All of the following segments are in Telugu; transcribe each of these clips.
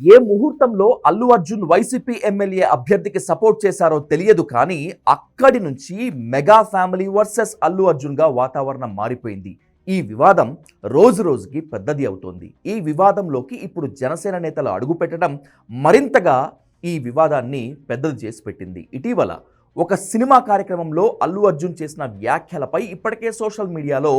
ఏ ముహూర్తంలో అల్లు అర్జున్ వైసీపీ ఎమ్మెల్యే అభ్యర్థికి సపోర్ట్ చేశారో తెలియదు కానీ అక్కడి నుంచి మెగా ఫ్యామిలీ వర్సెస్ అల్లు అర్జున్గా వాతావరణం మారిపోయింది. ఈ వివాదం రోజు రోజుకి పెద్దది అవుతోంది. ఈ వివాదంలోకి ఇప్పుడు జనసేన నేతలు అడుగుపెట్టడం మరింతగా ఈ వివాదాన్ని పెద్దది చేసి పెట్టింది. ఇటీవల ఒక సినిమా కార్యక్రమంలో అల్లు అర్జున్ చేసిన వ్యాఖ్యలపై ఇప్పటికే సోషల్ మీడియాలో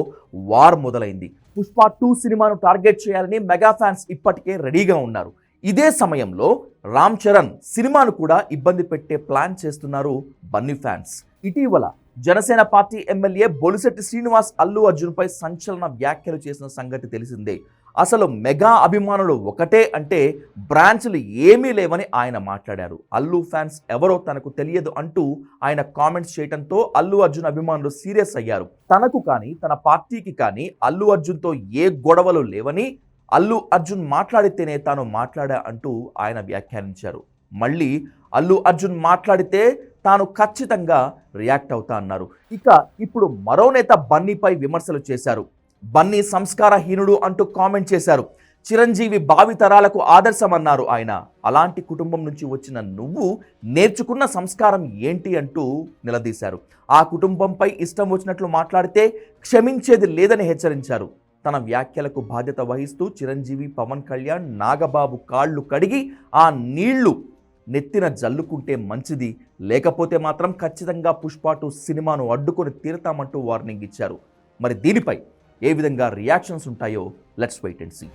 వార్ మొదలైంది. పుష్ప టూ సినిమాను టార్గెట్ చేయాలని మెగా ఫ్యాన్స్ ఇప్పటికే రెడీగా ఉన్నారు. ఇదే సమయంలో రామ్ చరణ్ సినిమాను కూడా ఇబ్బంది పెట్టే ప్లాన్ చేస్తున్నారు బన్నీ ఫ్యాన్స్. ఇటీవల జనసేన పార్టీ ఎమ్మెల్యే బొలిశెట్టి శ్రీనివాస్ అల్లు అర్జున్పై సంచలన వ్యాఖ్యలు చేసిన సంగతి తెలిసిందే. అసలు మెగా అభిమానులు ఒకటే అంటే బ్రాంచ్లు ఏమీ లేవని ఆయన మాట్లాడారు. అల్లు ఫ్యాన్స్ ఎవరో తనకు తెలియదు అంటూ ఆయన కామెంట్స్ చేయడంతో అల్లు అర్జున్ అభిమానులు సీరియస్ అయ్యారు. తనకు కానీ తన పార్టీకి కానీ అల్లు అర్జున్తో ఏ గొడవలు లేవని అల్లు అర్జున్ మాట్లాడితేనే తాను మాట్లాడా అంటూ ఆయన వ్యాఖ్యానించారు. మళ్ళీ అల్లు అర్జున్ మాట్లాడితే తాను ఖచ్చితంగా రియాక్ట్ అవుతా అన్నారు. ఇక ఇప్పుడు మరో నేత బన్నీపై విమర్శలు చేశారు. బన్నీ సంస్కారహీనుడు అంటూ కామెంట్ చేశారు. చిరంజీవి భావితరాలకు ఆదర్శమన్నారు ఆయన. అలాంటి కుటుంబం నుంచి వచ్చిన నువ్వు నేర్చుకున్న సంస్కారం ఏంటి అంటూ నిలదీశారు. ఆ కుటుంబంపై ఇష్టం వచ్చినట్లు మాట్లాడితే క్షమించేది లేదని హెచ్చరించారు. తన వ్యాఖ్యలకు బాధ్యత వహిస్తూ చిరంజీవి పవన్ కళ్యాణ్ నాగబాబు కాళ్ళు కడిగి ఆ నీళ్ళు నెత్తిన జల్లుకుంటే మంచిది. లేకపోతే మాత్రం ఖచ్చితంగా పుష్పాటు సినిమాను అడ్డుకొని తీరుతామంటూ వార్నింగ్ ఇచ్చారు. మరి దీనిపై ఏ విధంగా రియాక్షన్స్ ఉంటాయో లెట్స్ వెయిట్ అండ్ సీ.